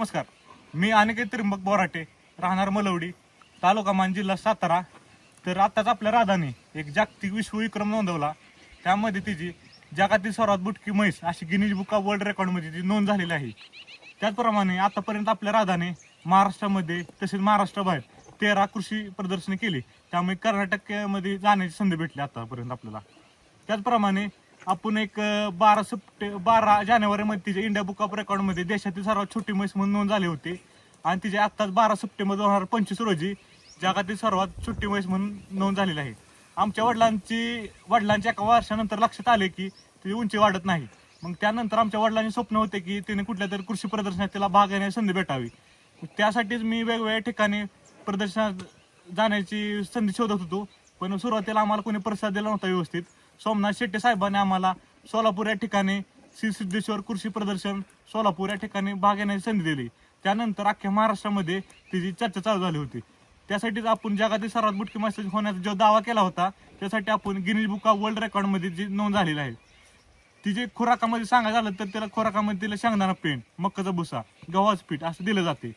नमस्कार. मी अनिकेत त्रिंबक बोराटे राहणार मलवडी तालुका मान जिल्हा सातारा. तर आत्ताच आपल्या राधाने एक जागतिक विश्वविक्रम नोंदवला. त्यामध्ये तिची जगातील सर्वात बुटकी म्हैस अशी गिनीज बुक ऑफ वर्ल्ड रेकॉर्डमध्ये ती नोंद झालेली आहे. त्याचप्रमाणे आतापर्यंत आपल्या राधाने महाराष्ट्रामध्ये तसेच महाराष्ट्राबाहेर तेरा कृषी प्रदर्शने केली. त्यामुळे कर्नाटकमध्ये जाण्याची संधी भेटली आतापर्यंत आपल्याला. त्याचप्रमाणे आपण एक अं, बारा सप्टे बारा जानेवारीमध्ये तिच्या इंडिया बुक ऑफ रेकॉर्डमध्ये देशातील सर्वात छोटी म्हैस म्हणून नोंद झाली होती. आणि तिचे आत्ताच बारा सप्टेंबर दोन हजार पंचवीस रोजी जगातील सर्वात छोटी म्हैस म्हणून नोंद झालेली आहे. आमच्या वडिलांची वडिलांच्या एका वर्षानंतर लक्षात आले की तिची उंची वाढत नाही. मग त्यानंतर आमच्या वडिलांचे स्वप्न होते की तिने कुठल्या तरी कृषी प्रदर्शनात तिला भाग घेण्याची संधी भेटावी. त्यासाठीच मी वेगवेगळ्या ठिकाणी प्रदर्शनात जाण्याची संधी शोधत होतो. पण सुरुवातीला आम्हाला कोणी प्रतिसाद दिला नव्हता व्यवस्थित. सोमनाथ शेट्टी साहेबांनी आम्हाला सोलापूर या ठिकाणी श्री सिद्धेश्वर कृषी प्रदर्शन सोलापूर या ठिकाणी भाग घेण्याची संधी दिली. त्यानंतर अख्ख्या महाराष्ट्रामध्ये तिची चर्चा चालू झाली होती. त्यासाठीच आपण जगातील सर्वात मोठी मासे होण्याचा जो दावा केला होता त्यासाठी आपण गिनीज बुक ऑफ वर्ल्ड रेकॉर्डमध्ये जी नोंद झालेली आहे. तिचे खुराकामध्ये सांगायचं झालं तर त्याला खुराकामध्ये तिला शेंगदाणा पेंट मक्काचा भुसा गव्हाचं पीठ असं दिलं जाते.